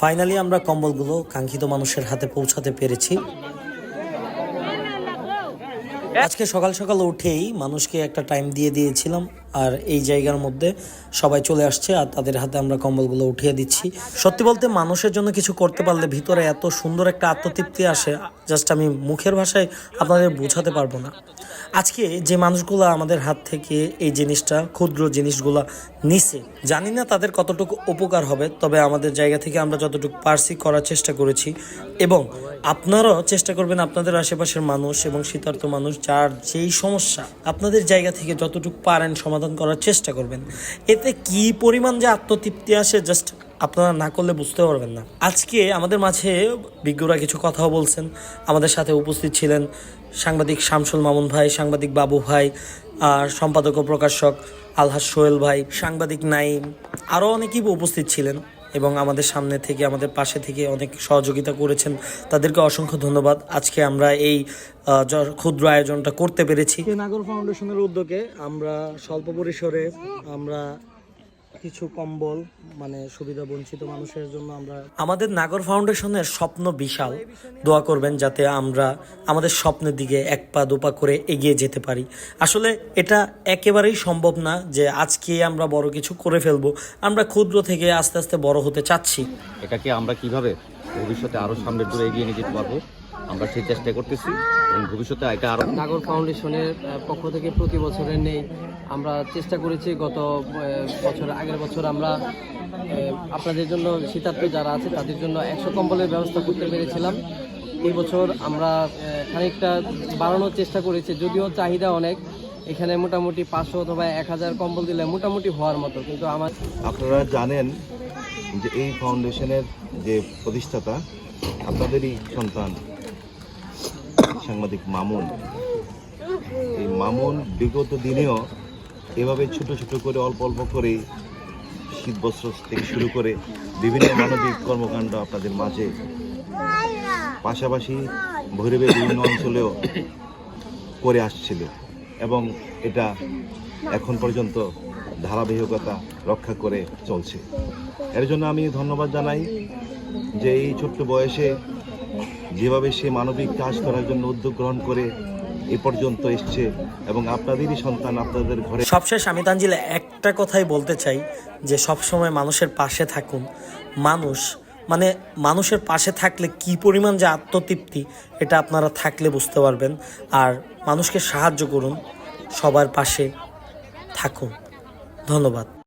Finally আমরা কম্বলগুলো কাঙ্ক্ষিত মানুষের হাতে পৌঁছাতে পেরেছি। আজকে সকাল সকাল উঠেই মানুষকে একটা টাইম দিয়ে দিয়েছিলাম। আর এই জায়গার মধ্যে সবাই চলে আসছে আর তাদের হাতে আমরা কম্বলগুলো উঠিয়ে দিচ্ছি। সত্যি বলতে মানুষের জন্য কিছু করতে পারলে ভিতরে এত সুন্দর একটা আত্মতৃপ্তি আসে জাস্ট আমি মুখের ভাষায় আপনাদের বোঝাতে পারব না। আজকে যে মানুষগুলো আমাদের হাত থেকে এই জিনিসটা, ক্ষুদ্র জিনিসগুলো নিছে, জানি না তাদের কতটুকু উপকার হবে, তবে আমাদের জায়গা থেকে আমরা যতটুকু পারছি করার চেষ্টা করেছি। এবং আপনারাও চেষ্টা করবেন আপনাদের আশেপাশের মানুষ এবং শীতার্থ মানুষ, যার যেই সমস্যা, আপনাদের জায়গা থেকে যতটুকু পারেন সমাধান করার চেষ্টা করবেন। এতে কি পরিমাণ যে আত্মতৃপ্তি আসে জাস্ট আপনারা না করলে বুঝতে পারবেন না। আজকে আমাদের মাঝে বিজ্ঞরা কিছু কথাও বলছেন। আমাদের সাথে উপস্থিত ছিলেন সাংবাদিক শামসুল মামুন ভাই, সাংবাদিক বাবু ভাই, আর সম্পাদক ও প্রকাশক আলহাজ সোহেল ভাই, সাংবাদিক নাইম আরও অনেকেই উপস্থিত ছিলেন। এবং আমাদের সামনে থেকে, আমাদের পাশে থেকে অনেক সহযোগিতা করেছেন। তাদেরকে অসংখ্য ধন্যবাদ। আজকে আমরা এই ক্ষুদ্র আয়োজনটা করতে পেরেছি। নাগর ফাউন্ডেশনের উদ্যোগে আমরা স্বল্প পরিসরে আমরা কিছু কম্বল মানে সুবিধা বঞ্চিত মানুষের জন্য আমরা আমাদের নাগর ফাউন্ডেশনের স্বপ্ন বিশাল। দোয়া করবেন যাতে আমরা আমাদের স্বপ্নের দিকে এক পা দুপা করে এগিয়ে যেতে পারি। আসলে এটা একেবারেই সম্ভব না যে আজকে আমরা বড় কিছু করে ফেলব। আমরা ক্ষুদ্র থেকে আস্তে আস্তে বড় হতে চাচ্ছি। এটাকে আমরা কীভাবে ভবিষ্যতে আরও সামনের দূরে এগিয়ে নিয়ে যেতে পারব? আমরা সেই চেষ্টা করতেছি এবং ভবিষ্যতে এটা আরও নাগর ফাউন্ডেশনের পক্ষ থেকে প্রতি বছরের নেই। আমরা চেষ্টা করেছি গত বছর আগের বছর আমরা আপনাদের জন্য শীতার্থ যারা আছে তাদের জন্য একশো কম্বলের ব্যবস্থা করতে পেরেছিলাম। এই বছর আমরা খানিকটা বাড়ানোর চেষ্টা করেছি যদিও চাহিদা অনেক। এখানে মোটামুটি পাঁচশো অথবা এক হাজার কম্বল দিলে মোটামুটি হওয়ার মতো কিন্তু আমার আপনারা জানেন যে এই ফাউন্ডেশনের যে প্রতিষ্ঠাতা আপনাদেরই সন্তান। সাংবাদিক মামুন। এই মামুন বিগত দিনেও এভাবে ছোট ছোট করে, অল্প অল্প করে শীত বস্ত্র থেকে শুরু করে বিভিন্ন মানবিক কর্মকাণ্ড আপনাদের মাঝে। পাশাপাশি ভৈরবের বিভিন্ন অঞ্চলেও করে আসছিল এবং এটা এখন পর্যন্ত ধারাবাহিকতা রক্ষা করে চলছে। এর জন্য আমি ধন্যবাদ জানাই যে এই ছোট্ট বয়সে যেভাবে সে মানবিক কাজ করার জন্য উদ্যোগ গ্রহণ করে এ পর্যন্ত এসছে এবং আপনাদেরই সন্তান আপনাদের ঘরে সবশেষ আমি তানজিল একটা কথাই বলতে চাই যে সবসময় মানুষের পাশে থাকুন। মানুষ মানে মানুষের পাশে থাকলে কি পরিমাণ যে আত্মতৃপ্তি, এটা আপনারা থাকলে বুঝতে পারবেন। আর মানুষকে সাহায্য করুন, সবার পাশে থাকুন। ধন্যবাদ।